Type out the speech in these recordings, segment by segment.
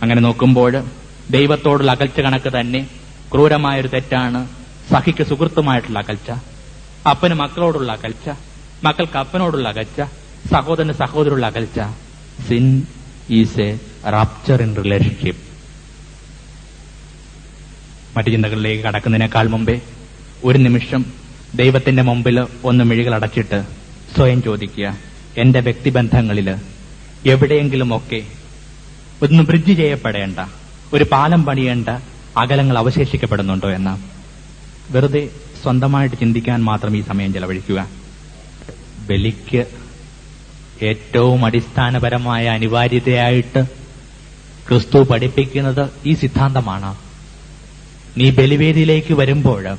അങ്ങനെ നോക്കുമ്പോൾ ദൈവത്തോടുള്ള അകൽച്ച കണക്ക് തന്നെ ക്രൂരമായൊരു തെറ്റാണ് സഹിക്ക് സുഹൃത്തുമായിട്ടുള്ള അകൽച്ച അപ്പന് മക്കളോടുള്ള അകൽച്ച മക്കൾക്ക് അപ്പനോടുള്ള അകൽച്ച സഹോദരന് സഹോദരുള്ള അകൽച്ച. Sin is a rupture in relationship മറ്റു ചിന്തകളിലേക്ക് കടക്കുന്നതിനേക്കാൾ മുമ്പേ ഒരു നിമിഷം ദൈവത്തിന്റെ മുമ്പിൽ ഒന്ന് മിഴികൾ അടച്ചിട്ട് സ്വയം ചോദിക്കുക എന്റെ വ്യക്തിബന്ധങ്ങളിൽ എവിടെയെങ്കിലുമൊക്കെ ഒന്ന് ബ്രിഡ്ജ് ചെയ്യപ്പെടേണ്ട. ഒരു പാലം പണിയേണ്ട അകലങ്ങൾ അവശേഷിക്കപ്പെടുന്നുണ്ടോ എന്ന. വെറുതെ സ്വന്തമായിട്ട് ചിന്തിക്കാൻ മാത്രം ഈ സമയം ചെലവഴിക്കുക. ബലിക്ക് ഏറ്റവും അടിസ്ഥാനപരമായ അനിവാര്യതയായിട്ട് ക്രിസ്തു പഠിപ്പിക്കുന്നത് ഈ സിദ്ധാന്തമാണ്. നീ ബലിവേദിയിലേക്ക് വരുമ്പോൾ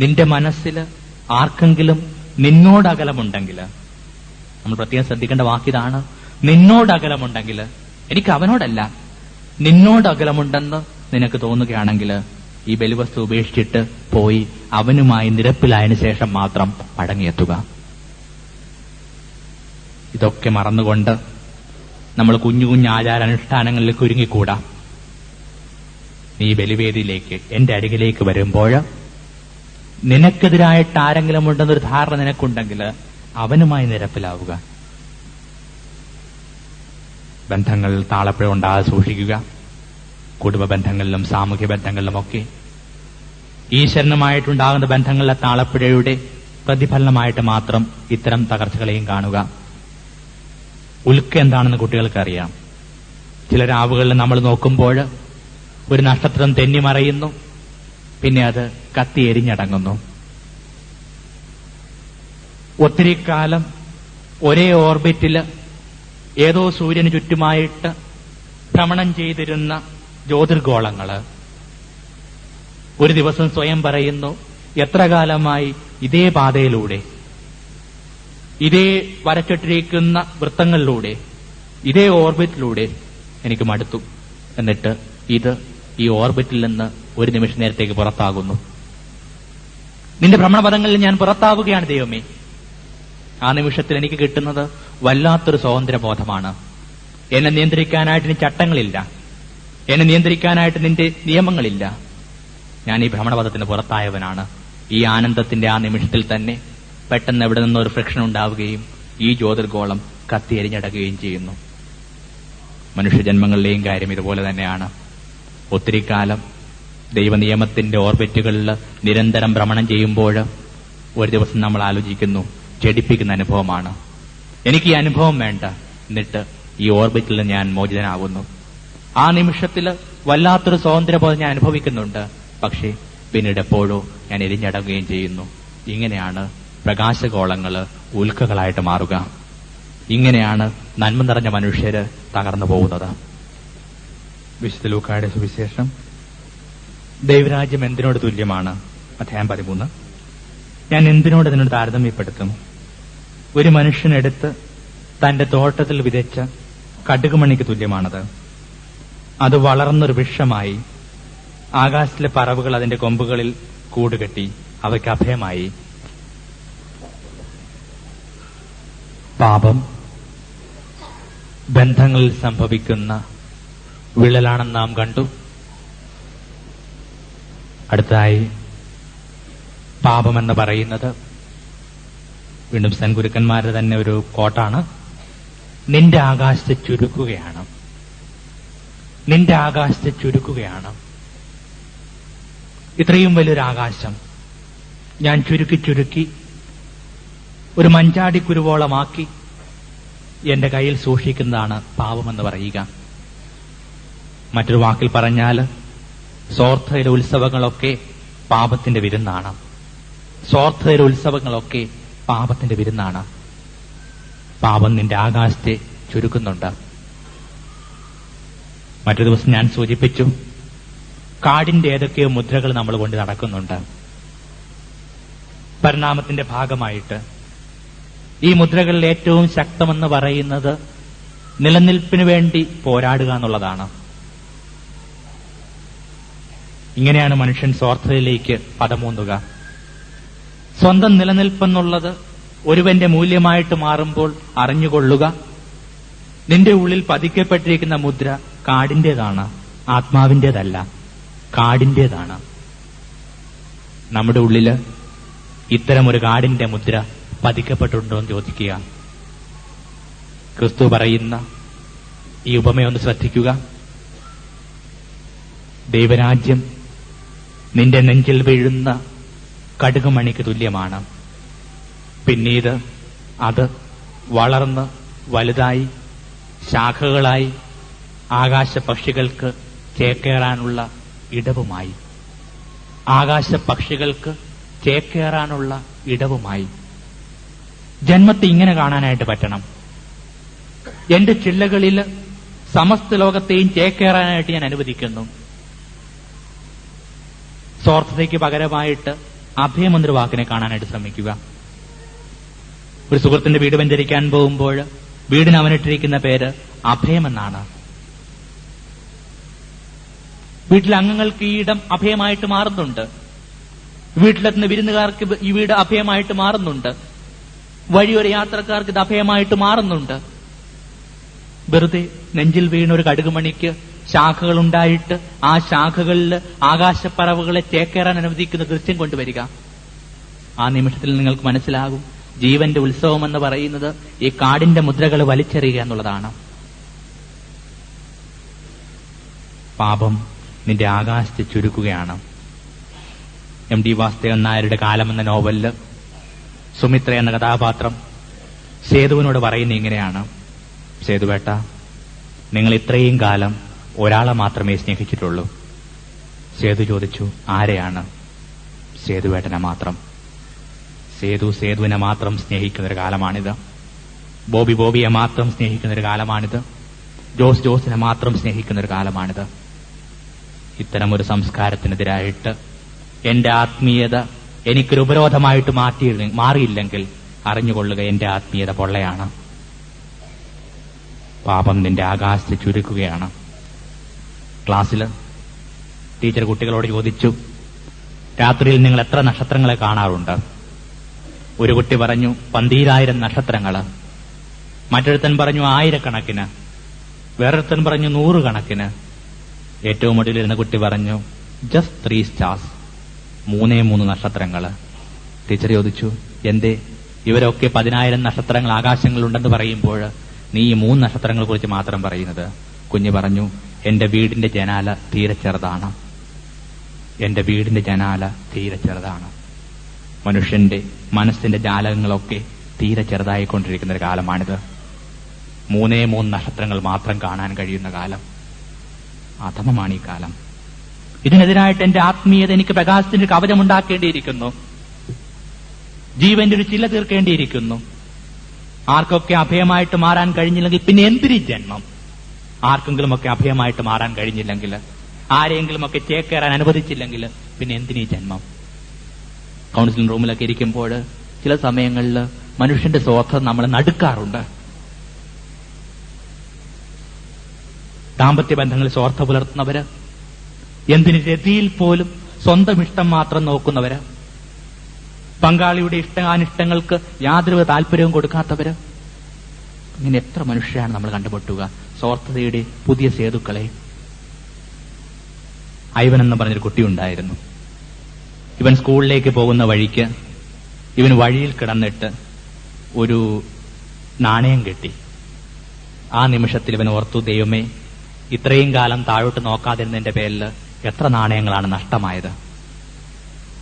നിന്റെ മനസ്സിൽ ആർക്കെങ്കിലും നിന്നോട് അകലമുണ്ടെങ്കിൽ നമ്മൾ പ്രത്യേകം ശ്രദ്ധിക്കേണ്ട വാക്കിതാണ് നിന്നോട് അകലമുണ്ടെങ്കിൽ എനിക്ക് അവനോടല്ല നിന്നോട് അകലമുണ്ടെന്ന് നിനക്ക് തോന്നുകയാണെങ്കിൽ ഈ ബലിവസ്തു ഉപേക്ഷിച്ചിട്ട് പോയി അവനുമായി നിരപ്പിലായതിനു ശേഷം മാത്രം മടങ്ങിയെത്തുക ഇതൊക്കെ മറന്നുകൊണ്ട് നമ്മൾ കുഞ്ഞു കുഞ്ഞു ആചാര കുരുങ്ങിക്കൂടാ നീ ബലിവേദിയിലേക്ക് എന്റെ അരികിലേക്ക് വരുമ്പോൾ നിനക്കെതിരായിട്ട് ആരെങ്കിലും ഉണ്ടെന്നൊരു ധാരണ നിനക്കുണ്ടെങ്കിൽ അവനുമായി നിരപ്പിലാവുക. ബന്ധങ്ങൾ താളപ്പിഴ സൂക്ഷിക്കുക. കുടുംബ ബന്ധങ്ങളിലും സാമൂഹ്യ ബന്ധങ്ങളിലുമൊക്കെ ഈശ്വരനുമായിട്ടുണ്ടാകുന്ന ബന്ധങ്ങളിലെ താളപ്പിഴയുടെ പ്രതിഫലനമായിട്ട് മാത്രം ഇത്തരം തകർച്ചകളെയും കാണുക. ഉൽക്ക എന്താണെന്ന് കുട്ടികൾക്ക് അറിയാം ചില രാവുകളിൽ നമ്മൾ നോക്കുമ്പോൾ ഒരു നക്ഷത്രം തെന്നിമറയുന്നു. പിന്നെ അത് കത്തി എരിഞ്ഞടങ്ങുന്നു. ഒത്തിരി കാലം ഒരേ ഓർബിറ്റിൽ ഏതോ സൂര്യന് ചുറ്റുമായിട്ട് ഭ്രമണം ചെയ്തിരുന്ന ജ്യോതിർഗോളങ്ങൾ ഒരു ദിവസം സ്വയം പറയുന്നു എത്ര കാലമായി ഇതേ പാതയിലൂടെ ഇതേ വരച്ചിട്ടിരിക്കുന്ന വൃത്തങ്ങളിലൂടെ ഇതേ ഓർബിറ്റിലൂടെ എനിക്ക് മടുത്തു. എന്നിട്ട് ഇത് ഈ ഓർബിറ്റിൽ നിന്ന് ഒരു നിമിഷ നേരത്തേക്ക് പുറത്താകുന്നു. നിന്റെ ഭ്രമണപഥങ്ങളിൽ ഞാൻ പുറത്താവുകയാണ് ദൈവമേ. ആ നിമിഷത്തിൽ എനിക്ക് കിട്ടുന്നത് വല്ലാത്തൊരു സ്വാതന്ത്ര്യബോധമാണ്. എന്നെ നിയന്ത്രിക്കാനായിട്ട് ഇനി ചട്ടങ്ങളില്ല. എന്നെ നിയന്ത്രിക്കാനായിട്ട് നിന്റെ നിയമങ്ങളില്ല. ഞാൻ ഈ ഭ്രമണപഥത്തിന് പുറത്തായവനാണ്. ഈ ആനന്ദത്തിന്റെ ആ നിമിഷത്തിൽ തന്നെ പെട്ടെന്ന് എവിടെ നിന്നൊരു ഫ്രിക്ഷൻ ഉണ്ടാവുകയും ഈ ജ്യോതിർഗോളം കത്തിയെരിഞ്ഞടക്കുകയും ചെയ്യുന്നു. മനുഷ്യജന്മങ്ങളിലെയും കാര്യം ഇതുപോലെ തന്നെയാണ്. ഒത്തിരി കാലം ദൈവനിയമത്തിന്റെ ഓർബിറ്റുകളിൽ നിരന്തരം ഭ്രമണം ചെയ്യുമ്പോൾ ഒരു ദിവസം നമ്മൾ ആലോചിക്കുന്നു ചെടിപ്പിക്കുന്ന അനുഭവമാണ്. എനിക്ക് ഈ അനുഭവം വേണ്ട. എന്നിട്ട് ഈ ഓർബിറ്റിൽ ഞാൻ മോചിതനാകുന്നു ആ നിമിഷത്തിൽ വല്ലാത്തൊരു സ്വാതന്ത്ര്യബോധം ഞാൻ അനുഭവിക്കുന്നുണ്ട്. പക്ഷേ പിന്നീട് എപ്പോഴോ ഞാൻ എരിഞ്ഞടങ്ങുകയും ചെയ്യുന്നു. ഇങ്ങനെയാണ് പ്രകാശഗോളങ്ങൾ ഉൽക്കകളായിട്ട് മാറുക. ഇങ്ങനെയാണ് നന്മ നിറഞ്ഞ മനുഷ്യര് തകർന്നു പോകുന്നത്. വിശുദ്ധ ലൂക്കായുടെ സുവിശേഷം. ദൈവരാജ്യം എന്തിനോട് തുല്യമാണ്? അധ്യായം പതിമൂന്ന്. ഞാൻ എന്തിനോട് അതിനോട് താരതമ്യപ്പെടുത്തും? ഒരു മനുഷ്യനെടുത്ത് തന്റെ തോട്ടത്തിൽ വിതച്ച കടുകുമണിക്ക് തുല്യമാണത്. അത് വളർന്നൊരു വൃക്ഷമായി ആകാശത്തിലെ പറവുകൾ അതിന്റെ കൊമ്പുകളിൽ കൂടുകെട്ടി അവയ്ക്ക് അഭയമായി. പാപം ബന്ധങ്ങളിൽ സംഭവിക്കുന്ന വിള്ളലാണെന്ന് നാം കണ്ടു. അടുത്തായി പാപമെന്ന് പറയുന്നത് വീണ്ടും സൻഗുരുക്കന്മാരുടെ തന്നെ ഒരു കോട്ടാണ്. നിന്റെ ആകാശത്തെ ചുരുക്കുകയാണ്. നിന്റെ ആകാശത്തെ ചുരുക്കുകയാണ്. ഇത്രയും വലിയൊരു ആകാശം ഞാൻ ചുരുക്കി ചുരുക്കി ഒരു മഞ്ചാടി കുരുവോളമാക്കി എന്റെ കയ്യിൽ സൂക്ഷിക്കുന്നതാണ് പാപമെന്ന് പറയുക. മറ്റൊരു വാക്കിൽ പറഞ്ഞാൽ സ്വാർത്ഥയിലെ ഉത്സവങ്ങളൊക്കെ പാപത്തിന്റെ വിരുന്നാണ്. സ്വാർത്ഥയിലെ ഉത്സവങ്ങളൊക്കെ പാപത്തിന്റെ വിരുന്നാണ്. പാപം നിന്റെ ആകാശത്തെ ചുരുക്കുന്നുണ്ട്. മറ്റൊരു ദിവസം ഞാൻ സൂചിപ്പിച്ചു കാടിന്റെ ഏതൊക്കെയോ മുദ്രകൾ നമ്മൾ കൊണ്ട് നടക്കുന്നുണ്ട്. പരിണാമത്തിന്റെ ഭാഗമായിട്ട് ഈ മുദ്രകളിൽ ഏറ്റവും ശക്തമെന്ന് പറയുന്നത് നിലനിൽപ്പിന് വേണ്ടി പോരാടുക എന്നുള്ളതാണ്. ഇങ്ങനെയാണ് മനുഷ്യൻ സ്വാർത്ഥതയിലേക്ക് പദമൂന്നുക. സ്വന്തം നിലനിൽപ്പെന്നുള്ളത് ഒരുവന്റെ മൂല്യമായിട്ട് മാറുമ്പോൾ അറിഞ്ഞുകൊള്ളുക. നിന്റെ ഉള്ളിൽ പതിക്കപ്പെട്ടിരിക്കുന്ന മുദ്ര കാടിന്റേതാണ് ആത്മാവിന്റേതല്ല കാടിന്റേതാണ്. നമ്മുടെ ഉള്ളിൽ ഇത്തരമൊരു കാടിന്റെ മുദ്ര പതിക്കപ്പെട്ടിട്ടുണ്ടോ എന്ന് ചോദിക്കുക. ക്രിസ്തു പറയുന്ന ഈ ഉപമയൊന്ന് ശ്രദ്ധിക്കുക. ദൈവരാജ്യം നിന്റെ നെഞ്ചിൽ വീഴുന്ന കടുകുമണിക്ക് തുല്യമാണ്. പിന്നീട് അത് വളർന്ന് വലുതായി ശാഖകളായി ആകാശ പക്ഷികൾക്ക് ചേക്കേറാനുള്ള ഇടവുമായി. ആകാശ പക്ഷികൾക്ക് ചേക്കേറാനുള്ള ഇടവുമായി. ജന്മത്തെ ഇങ്ങനെ കാണാനായിട്ട് പറ്റണം. എന്റെ ചില്ലകളിൽ സമസ്ത ലോകത്തെയും ചേക്കേറാനായിട്ട് ഞാൻ അനുവദിക്കുന്നു. സ്വാർത്ഥതയ്ക്ക് പകരമായിട്ട് അഭയമെന്നൊരു വാക്കിനെ കാണാനായിട്ട് ശ്രമിക്കുക. ഒരു സുഹൃത്തിന്റെ വീട് വെഞ്ചരിക്കാൻ പോകുമ്പോൾ വീടിന് അവനിട്ടിരിക്കുന്ന പേര് അഭയമെന്നാണ്. വീട്ടിലെ അംഗങ്ങൾക്ക് ഈ ഇടം അഭയമായിട്ട് മാറുന്നുണ്ട്. വീട്ടിലെത്തുന്ന വിരുന്നുകാർക്ക് ഈ വീട് അഭയമായിട്ട് മാറുന്നുണ്ട്. വഴിയൊരു യാത്രക്കാർക്ക് ഇത് അഭയമായിട്ട് മാറുന്നുണ്ട്. വെറുതെ നെഞ്ചിൽ വീണ ഒരു കടുകുമണിക്ക് ശാഖകൾ ഉണ്ടായിട്ട് ആ ശാഖകളിൽ ആകാശപ്പറവുകളെ ചേക്കേറാൻ അനുവദിക്കുന്ന കൃത്യം കൊണ്ടുവരിക. ആ നിമിഷത്തിൽ നിങ്ങൾക്ക് മനസ്സിലാകും ജീവന്റെ ഉത്സവം എന്ന് പറയുന്നത് ഈ കാടിന്റെ മുദ്രകൾ വലിച്ചെറിയുക എന്നുള്ളതാണ്. പാപം നിന്റെ ആകാശത്തെ ചുരുക്കുകയാണ്. എം ഡി വാസുദേവൻ നായരുടെ കാലം എന്ന നോവലിൽ സുമിത്ര എന്ന കഥാപാത്രം സേതുവിനോട് പറയുന്ന ഇങ്ങനെയാണ്. സേതുവേട്ട നിങ്ങൾ ഇത്രയും കാലം ഒരാളെ മാത്രമേ സ്നേഹിച്ചിട്ടുള്ളൂ. സേതു ചോദിച്ചു ആരെയാണ്? സേതുവേട്ടനെ മാത്രം. സേതു സേതുവിനെ മാത്രം സ്നേഹിക്കുന്ന ഒരു കാലമാണിത്. ബോബി ബോബിയെ മാത്രം സ്നേഹിക്കുന്ന ഒരു കാലമാണിത്. ജോസ് ജോസിനെ മാത്രം സ്നേഹിക്കുന്ന ഒരു കാലമാണിത്. ഇത്തരം ഒരു സംസ്കാരത്തിനെതിരായിട്ട് എന്റെ ആത്മീയത എനിക്കൊരു ഉപരോധമായിട്ട് മാറ്റി മാറിയില്ലെങ്കിൽ അറിഞ്ഞുകൊള്ളുക എന്റെ ആത്മീയത പൊള്ളയാണ്. പാപം നിന്റെ ആകാശത്ത് ചുരുക്കുകയാണ്. ക്ലാസ്സിൽ ടീച്ചർ കുട്ടികളോട് ചോദിച്ചു രാത്രിയിൽ നിങ്ങൾ എത്ര നക്ഷത്രങ്ങളെ കാണാറുണ്ട്? ഒരു കുട്ടി പറഞ്ഞു പന്തീരായിരം നക്ഷത്രങ്ങൾ മറ്റൊരുത്തൻ പറഞ്ഞു ആയിരക്കണക്കിന്. വേറൊരുത്തൻ പറഞ്ഞു നൂറുകണക്കിന്. ഏറ്റവും ഒടുവിലിരുന്ന കുട്ടി പറഞ്ഞു ജസ്റ്റ് ത്രീ സ്റ്റാർസ് മൂന്നേ മൂന്ന് നക്ഷത്രങ്ങൾ ടീച്ചർ ചോദിച്ചു എന്തേ? ഇവരൊക്കെ പതിനായിരം നക്ഷത്രങ്ങൾ ആകാശങ്ങളുണ്ടെന്ന് പറയുമ്പോൾ നീ ഈ മൂന്ന് നക്ഷത്രങ്ങളെ കുറിച്ച് മാത്രം പറയുന്നത്? കുഞ്ഞ് പറഞ്ഞു എന്റെ വീടിന്റെ ജനാല തീരെ ചെറുതാണ്. എന്റെ വീടിന്റെ ജനാല തീരെ ചെറുതാണ്. മനുഷ്യന്റെ മനസ്സിന്റെ ജാലകങ്ങളൊക്കെ തീരെ ചെറുതായിക്കൊണ്ടിരിക്കുന്ന ഒരു കാലമാണിത്. മൂന്നേ മൂന്ന് നക്ഷത്രങ്ങൾ മാത്രം കാണാൻ കഴിയുന്ന കാലം. അധമമാണ് ഈ കാലം. ഇതിനെതിരായിട്ട് എന്റെ ആത്മീയത എനിക്ക് പ്രകാശത്തിന്റെ കവചമുണ്ടാക്കേണ്ടിയിരിക്കുന്നു. ജീവന്റെ ഒരു ചില തീർക്കേണ്ടിയിരിക്കുന്നു. ആർക്കൊക്കെ അഭയമായിട്ട് മാറാൻ കഴിഞ്ഞില്ലെങ്കിൽ പിന്നെ എന്തിരി ജന്മം? ആർക്കെങ്കിലുമൊക്കെ അഭയമായിട്ട് മാറാൻ കഴിഞ്ഞില്ലെങ്കിൽ ആരെയെങ്കിലുമൊക്കെ ചേക്കേറാൻ അനുവദിച്ചില്ലെങ്കിൽ പിന്നെ എന്തിനീ ജന്മം? കൗൺസിലിംഗ് റൂമിലൊക്കെ ഇരിക്കുമ്പോൾ ചില സമയങ്ങളിൽ മനുഷ്യന്റെ സ്വാർത്ഥത നമ്മൾ നടുക്കാറുണ്ട്. ദാമ്പത്യ ബന്ധങ്ങളിൽ സ്വാർത്ഥ പുലർത്തുന്നവര് എന്തിന് രതിയിൽ പോലും സ്വന്തം ഇഷ്ടം മാത്രം നോക്കുന്നവര് പങ്കാളിയുടെ ഇഷ്ടാനിഷ്ടങ്ങൾക്ക് യാതൊരു താല്പര്യവും കൊടുക്കാത്തവര് ഇങ്ങനെ എത്ര മനുഷ്യരാണ് നമ്മൾ കണ്ടുമുട്ടുക? സ്വാർത്ഥതയുടെ പുതിയ സേതുക്കളെ. ഐവൻ എന്ന് പറഞ്ഞൊരു കുട്ടിയുണ്ടായിരുന്നു ഇവൻ സ്കൂളിലേക്ക് പോകുന്ന വഴിക്ക് ഇവൻ വഴിയിൽ കിടന്നിട്ട് ഒരു നാണയം കിട്ടി. ആ നിമിഷത്തിൽ ഇവൻ ഓർത്തു ദൈവമേ ഇത്രയും കാലം താഴോട്ട് നോക്കാതിരുന്നതിന്റെ പേരിൽ എത്ര നാണയങ്ങളാണ് നഷ്ടമായത്?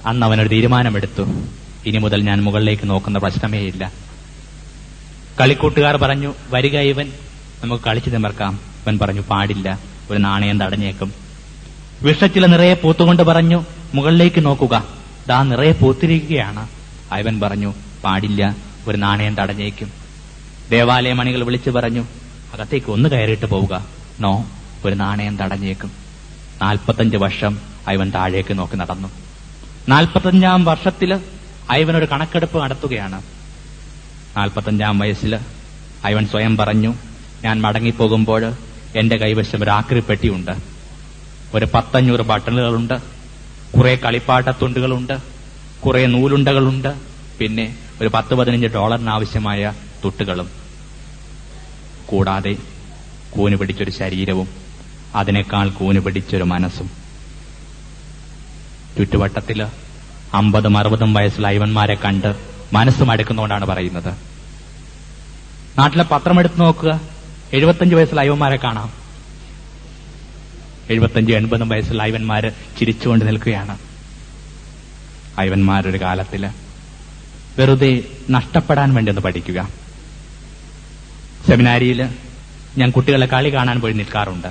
അന്ന് അവനൊരു തീരുമാനമെടുത്തു. ഇനി മുതൽ ഞാൻ മുകളിലേക്ക് നോക്കുന്ന പ്രശ്നമേ ഇല്ല. കളിക്കൂട്ടുകാർ പറഞ്ഞു വരിക ഇവൻ. നമുക്ക് കളിച്ചു തിമർക്കാം. ഇവൻ പറഞ്ഞു പാടില്ല. ഒരു നാണയം തടഞ്ഞേക്കും. വിഷച്ചില നിറയെ പൂത്തുകൊണ്ട് പറഞ്ഞു മുകളിലേക്ക് നോക്കുക. ദാ നിറയെ പൂത്തിരിക്കുകയാണ്. അയവൻ പറഞ്ഞു പാടില്ല. ഒരു നാണയം തടഞ്ഞേക്കും. ദേവാലയ മണികൾ വിളിച്ചു പറഞ്ഞു അകത്തേക്ക് ഒന്ന് കയറിയിട്ട് പോവുക. നോ ഒരു നാണയം തടഞ്ഞേക്കും. നാൽപ്പത്തഞ്ച് വർഷം അയവൻ താഴേക്ക് നോക്കി നടന്നു. നാൽപ്പത്തഞ്ചാം വർഷത്തിൽ അയവൻ ഒരു കണക്കെടുപ്പ് നടത്തുകയാണ്. നാൽപ്പത്തഞ്ചാം വയസ്സിൽ അയവൻ സ്വയം പറഞ്ഞു ഞാൻ മടങ്ങിപ്പോകുമ്പോൾ എന്റെ കൈവശം ഒരു ആക്രിപ്പെട്ടിയുണ്ട് ഒരു പത്തഞ്ഞൂറ് ബട്ടണുകളുണ്ട്. കുറെ കളിപ്പാട്ടത്തുണ്ടുകളുണ്ട്. കുറെ നൂലുണ്ടകളുണ്ട്. പിന്നെ ഒരു പത്ത് പതിനഞ്ച് ഡോളറിന് ആവശ്യമായ തുട്ടുകളും. കൂടാതെ കൂന് പിടിച്ചൊരു ശരീരവും അതിനേക്കാൾ കൂന് പിടിച്ചൊരു മനസ്സും. ചുറ്റുവട്ടത്തിൽ അമ്പതും അറുപതും വയസ്സുള്ള അയവന്മാരെ കണ്ട് മനസ്സും അടുക്കുന്നതുകൊണ്ടാണ് പറയുന്നത്. നാട്ടിലെ പത്രം എടുത്തു നോക്കുക. എഴുപത്തഞ്ച് വയസ്സുള്ള അയവന്മാരെ കാണാം. എഴുപത്തഞ്ച് എൺപതും വയസ്സുള്ള അയവന്മാര് ചിരിച്ചുകൊണ്ട് നിൽക്കുകയാണ്. അയവന്മാരുടെ കാലത്തിൽ വെറുതെ നഷ്ടപ്പെടാൻ വേണ്ടി ഒന്ന് പഠിക്കുക. സെമിനാരിയിൽ ഞാൻ കുട്ടികളെ കളി കാണാൻ പോയി നിൽക്കാറുണ്ട്.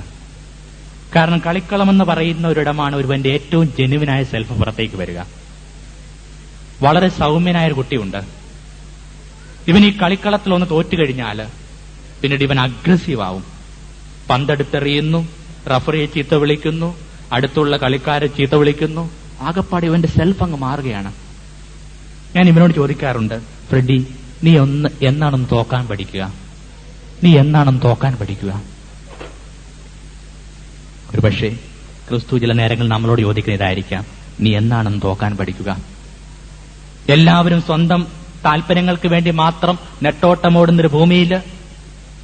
കാരണം കളിക്കളം പറയുന്ന ഒരിടമാണ് ഒരുവന്റെ ഏറ്റവും ജെനുവിനായ സെൽഫ് പുറത്തേക്ക് വരിക. വളരെ സൗമ്യനായ ഒരു കുട്ടിയുണ്ട്. ഇവൻ ഈ കളിക്കളത്തിൽ ഒന്ന് തോറ്റു കഴിഞ്ഞാൽ പിന്നീട് ഇവൻ അഗ്രസീവ് ആവും പന്തെടുത്തെറിയുന്നു റഫറിയെ ചീത്ത വിളിക്കുന്നു അടുത്തുള്ള കളിക്കാരെ ചീത്ത വിളിക്കുന്നു. ആകപ്പാട് ഇവന്റെ സെൽഫ് അങ്ങ് മാറുകയാണ്. ഞാൻ ഇവനോട് ചോദിക്കാറുണ്ട് ഫ്രെഡി നീ ഒന്ന് എന്നാണെന്ന് തോക്കാൻ പഠിക്കുക. നീ എന്നാണെന്ന് തോക്കാൻ പഠിക്കുക. ഒരുപക്ഷെ ക്രിസ്തു ചില നേരങ്ങളിൽ നമ്മളോട് ചോദിക്കുന്ന ഇതായിരിക്കാം നീ എന്നാണെന്ന് തോക്കാൻ പഠിക്കുക. എല്ലാവരും സ്വന്തം താല്പര്യങ്ങൾക്ക് വേണ്ടി മാത്രം നെട്ടോട്ടമോടുന്നൊരു ഭൂമിയിൽ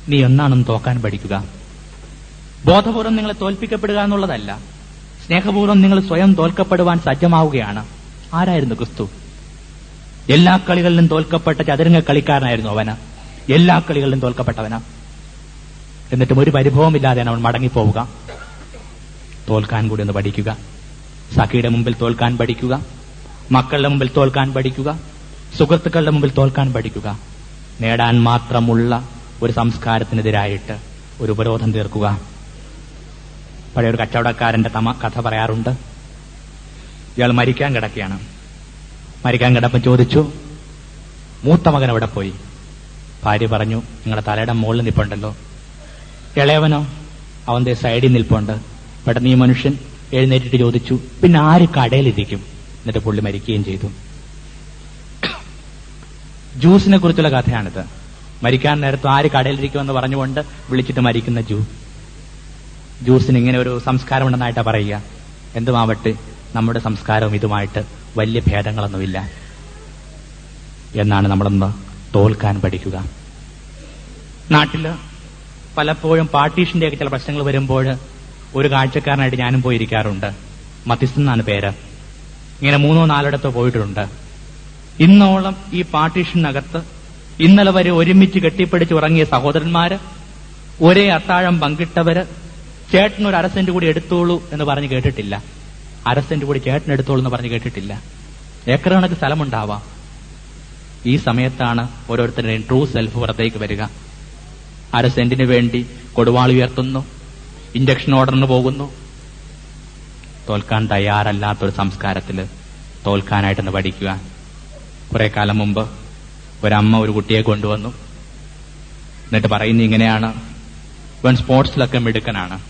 നീ എന്നാണെന്ന് തോക്കാൻ പഠിക്കുക. ബോധപൂർവം നിങ്ങളെ തോൽപ്പിക്കപ്പെടുക എന്നുള്ളതല്ല. സ്നേഹപൂർവം നിങ്ങൾ സ്വയം തോൽക്കപ്പെടുവാൻ സജ്ജമാവുകയാണ് ആരായിരുന്നു ക്രിസ്തു? എല്ലാ കളികളിലും തോൽക്കപ്പെട്ട ചതുരംഗ കളിക്കാരനായിരുന്നു അവന്. എല്ലാ കളികളിലും തോൽക്കപ്പെട്ടവന്. എന്നിട്ടും ഒരു പരിഭവമില്ലാതെയാണ് അവൻ മടങ്ങിപ്പോവുക. തോൽക്കാൻ കൂടി ഒന്ന് പഠിക്കുക. സഖിയുടെ മുമ്പിൽ തോൽക്കാൻ പഠിക്കുക. മക്കളുടെ മുമ്പിൽ തോൽക്കാൻ പഠിക്കുക. സുഹൃത്തുക്കളുടെ മുമ്പിൽ തോൽക്കാൻ പഠിക്കുക. നേടാൻ മാത്രമുള്ള ഒരു സംസ്കാരത്തിനെതിരായിട്ട് ഒരു ഉപരോധം തീർക്കുക. പഴയ ഒരു കച്ചവടക്കാരന്റെ തമ കഥ പറയാറുണ്ട്. ഇയാൾ മരിക്കാൻ കിടക്കുകയാണ്. മരിക്കാൻ കിടപ്പം ചോദിച്ചു. മൂത്ത മകൻ എവിടെ പോയി? ഭാര്യ പറഞ്ഞു നിങ്ങളുടെ തലയുടെ മുകളിൽ നിൽപ്പുണ്ടല്ലോ. ഇളയവനോ? അവന്റെ സൈഡിൽ നിൽപ്പുണ്ട്. പെട്ടെന്ന് ഈ മനുഷ്യൻ എഴുന്നേറ്റിട്ട് ചോദിച്ചു പിന്നെ ആര് കടയിലിരിക്കും? എന്നിട്ട് പുള്ളി മരിക്കുകയും ചെയ്തു. ജ്യൂസിനെ കുറിച്ചുള്ള കഥയാണിത്. മരിക്കാൻ നേരത്ത് ആര് കടയിലിരിക്കുമെന്ന് പറഞ്ഞുകൊണ്ട് വിളിച്ചിട്ട് മരിക്കുന്ന ജൂ. ജ്യൂസിന് ഇങ്ങനെ ഒരു സംസ്കാരമുണ്ടെന്നായിട്ടാ പറയുക. എന്തുമാവട്ടെ നമ്മുടെ സംസ്കാരവും ഇതുമായിട്ട് വലിയ ഭേദങ്ങളൊന്നുമില്ല. എന്നാണ് നമ്മളൊന്ന് തോൽക്കാൻ പഠിക്കുക. നാട്ടിൽ പലപ്പോഴും പാർട്ടീഷന്റെയൊക്കെ ചില പ്രശ്നങ്ങൾ വരുമ്പോൾ ഒരു കാഴ്ചക്കാരനായിട്ട് ഞാനും പോയിരിക്കാറുണ്ട്. മത്തിസ് എന്നാണ് പേര്. ഇങ്ങനെ മൂന്നോ നാലിടത്തോ പോയിട്ടുണ്ട്. ഇന്നോളം ഈ പാർട്ടീഷനകത്ത് ഇന്നലെ വരെ ഒരുമിച്ച് കെട്ടിപ്പിടിച്ച് ഉറങ്ങിയ സഹോദരന്മാര് ഒരേ അത്താഴം പങ്കിട്ടവര് ചേട്ടൻ ഒരു അരസെന്റ് കൂടി എടുത്തോളൂ എന്ന് പറഞ്ഞ് കേട്ടിട്ടില്ല. അരസെന്റ് കൂടി ചേട്ടൻ എടുത്തോളൂ എന്ന് പറഞ്ഞ് കേട്ടിട്ടില്ല. ഏക്കർ കണക്ക് സ്ഥലമുണ്ടാവാം. ഈ സമയത്താണ് ഓരോരുത്തരുടെയും ട്രൂ സെൽഫ് പുറത്തേക്ക് വരിക. അരസെന്റിന് വേണ്ടി കൊടുവാൾ ഉയർത്തുന്നു ഇഞ്ചക്ഷൻ ഓർഡറിന് പോകുന്നു. തോൽക്കാൻ തയ്യാറല്ലാത്തൊരു സംസ്കാരത്തിൽ തോൽക്കാനായിട്ടൊന്ന് പഠിക്കുക. കുറെ കാലം മുമ്പ് ഒരമ്മ ഒരു കുട്ടിയെ കൊണ്ടുവന്നു. എന്നിട്ട് പറയുന്നത് ഇങ്ങനെയാണ്. ഇവൻ സ്പോർട്സിലൊക്കെ മിടുക്കനാണ്.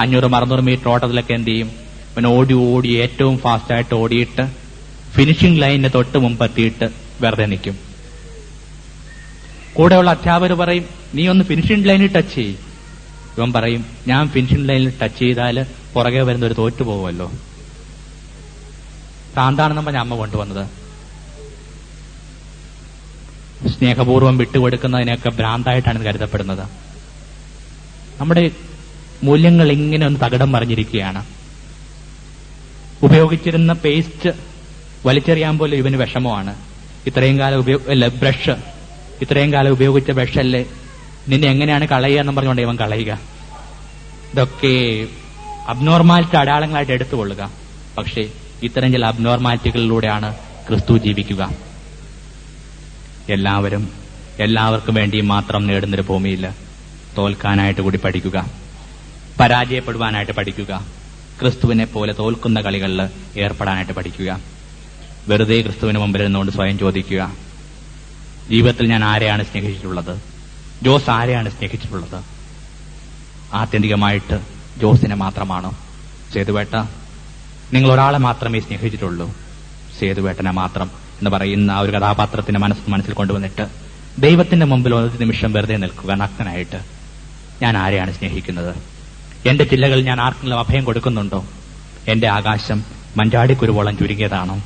അഞ്ഞൂറ് അറുന്നൂറ് മീറ്റർ ഓട്ടത്തിലൊക്കെ എന്ത് ചെയ്യും? ഇവൻ ഓടി ഓടി ഏറ്റവും ഫാസ്റ്റായിട്ട് ഓടിയിട്ട് ഫിനിഷിംഗ് ലൈനിന് തൊട്ട് മുമ്പെത്തിയിട്ട് വെറുതെ നിൽക്കും. കൂടെയുള്ള അധ്യാപകർ പറയും നീ ഒന്ന് ഫിനിഷിംഗ് ലൈനിൽ ടച്ച് ചെയ് ഇവൻ പറയും ഞാൻ ഫിനിഷിംഗ് ലൈനിൽ ടച്ച് ചെയ്താൽ പുറകെ വരുന്ന ഒരു തോറ്റു പോകുമല്ലോ താന്താണെന്നും പറഞ്ഞ അമ്മ കൊണ്ടുവന്നത്. സ്നേഹപൂർവം വിട്ടുകൊടുക്കുന്നതിനൊക്കെ ഭ്രാന്തായിട്ടാണ് കരുതപ്പെടുന്നത്. നമ്മുടെ മൂല്യങ്ങൾ ഇങ്ങനെ ഒന്ന് തകിടം മറിഞ്ഞിരിക്കുകയാണ്. ഉപയോഗിച്ചിരുന്ന പേസ്റ്റ് വലിച്ചെറിയാൻ പോലും ഇവന് വിഷമമാണ്. ഇത്രയും കാലം ഉപയോഗ അല്ല ബ്രഷ്. ഇത്രയും കാലം ഉപയോഗിച്ച ബ്രഷല്ലേ? നിന്നെ എങ്ങനെയാണ് കളയുക എന്ന് പറഞ്ഞുകൊണ്ട് ഇവൻ കളയുക. ഇതൊക്കെ അബ്നോർമാലിറ്റി അടയാളങ്ങളായിട്ട് എടുത്തുകൊള്ളുക. പക്ഷേ ഇത്തരം ചില അബ്നോർമാലിറ്റികളിലൂടെയാണ് ക്രിസ്തു ജീവിക്കുക. എല്ലാവരും എല്ലാവർക്കും വേണ്ടി മാത്രം നേടുന്നൊരു ഭൂമിയില്ല തോൽക്കാനായിട്ട് കൂടി പഠിക്കുക. പരാജയപ്പെടുവാനായിട്ട് പഠിക്കുക. ക്രിസ്തുവിനെ പോലെ തോൽക്കുന്ന കളികളിൽ ഏർപ്പെടാനായിട്ട് പഠിക്കുക. വെറുതെ ക്രിസ്തുവിന് മുമ്പിൽ നിന്നുകൊണ്ട് സ്വയം ചോദിക്കുക. ജീവിതത്തിൽ ഞാൻ ആരെയാണ് സ്നേഹിച്ചിട്ടുള്ളത്? ജോസ് ആരെയാണ് സ്നേഹിച്ചിട്ടുള്ളത്? ആത്യന്തികമായിട്ട് ജോസിനെ മാത്രമാണോ? സേതുവേട്ട നിങ്ങൾ ഒരാളെ മാത്രമേ സ്നേഹിച്ചിട്ടുള്ളൂ. സേതുവേട്ടനെ മാത്രം എന്ന് പറയുന്ന ആ ഒരു കഥാപാത്രത്തിന്റെ മനസ്സ് മനസ്സിൽ കൊണ്ടുവന്നിട്ട് ദൈവത്തിന്റെ മുമ്പിൽ ഒരു നിമിഷം വെറുതെ നിൽക്കുക നഗ്നനായിട്ട്. ഞാൻ ആരെയാണ് സ്നേഹിക്കുന്നത്? എന്റെ ചില്ലകൾ ഞാൻ ആർക്കെങ്കിലും അഭയം കൊടുക്കുന്നുണ്ടോ? എന്റെ ആകാശം മഞ്ചാടിക്കുരുവോളം ചുരുങ്ങിയതാണോ?